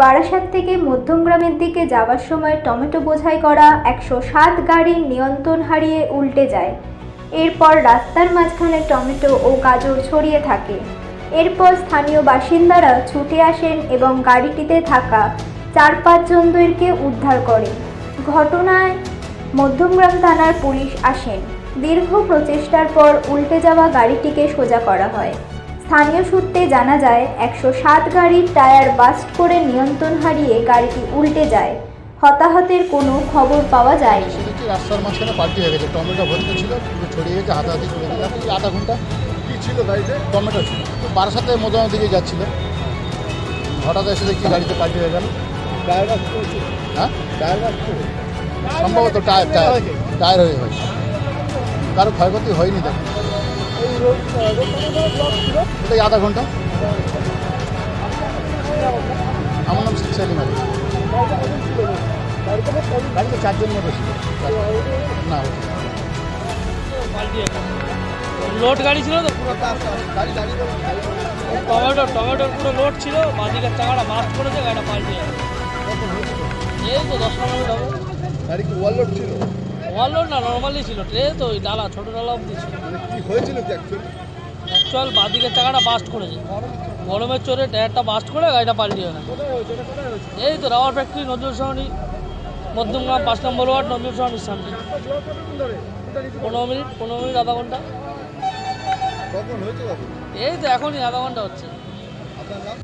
বারাসাত থেকে মধ্যমগ্রামের দিকে যাওয়ার সময় টমেটো বোঝাই করা একশো সাত গাড়ির নিয়ন্ত্রণ হারিয়ে উল্টে যায়। এরপর রাস্তার মাঝখানে টমেটো ও গাজর ছড়িয়ে থাকে। এরপর স্থানীয় বাসিন্দারা ছুটে আসেন এবং গাড়িটিতে থাকা চার পাঁচজনদেরকে উদ্ধার করে ঘটনায় মধ্যমগ্রাম থানার পুলিশ আসেন। দীর্ঘ প্রচেষ্টার পর উল্টে যাওয়া গাড়িটিকে সোজা করা হয়। স্থানীয় সূত্রে জানা যায় একশো সাত গাড়ির টায়ার বাস্ট করে নিয়ন্ত্রণ হারিয়ে গাড়িটি উল্টে যায় হতাহতের কোনো খবর পাওয়া যায়নি রাস্তার মাঝখানে পাল্টি হয়ে গেছে টমেটো ভর্তি ছিল ছড়িয়ে গেছে হাতাহাতি চলে গেছে আধা ঘণ্টা কি ছিল গাড়িতে টমেটো ছিল তো বারাসাতে মোজামের দিকে যাচ্ছিল হঠাৎ এসে দেখি গাড়িতে পাল্টি হয়ে গেল টায়ার হ্যাঁ টায়ার সম্ভবত টায়ার টায়ার টায়ার হয়ে হয়েছে কারও ক্ষয়ক্ষতি হয়নি দেখুন ওটাই আধা ঘণ্টা। আমার নাম শেখ সেলিম আলী গাড়িতে চারজন মতো ছিল না লোড গাড়ি ছিল তো? পুরো টমেটো টমেটোর পুরো লোড ছিল। বাদিকের চাকাটা বাস্ট করেছে গাড়িটা পাল্টিয়ে গেছে এই তো দশ পনেরো মিনিট হবে। গাড়ি কি ছিল? ওয়াল লোড না নর্মালি ছিল। ট্রে তো ওই ডালা ছোটো ডালা অব্দি ছিল। মানে কি হয়েছিল কি অ্যাকচুয়ালি অ্যাকচুয়াল বাদিকের চাকাটা বাস্ট করেছে গরমের চোরে টায়ারটা বাস্ট করে গাড়িটা পাল্টি হয় হয়েছে এই তো রাবার ফ্যাক্টরি নজরুল সহনি মধ্যমগ্রাম পাঁচ নম্বর ওয়ার্ড নজরুল সহনির সামনে পনেরো মিনিট পনেরো মিনিট আধা ঘণ্টা। এই তো এখনই আধা ঘণ্টা হচ্ছে।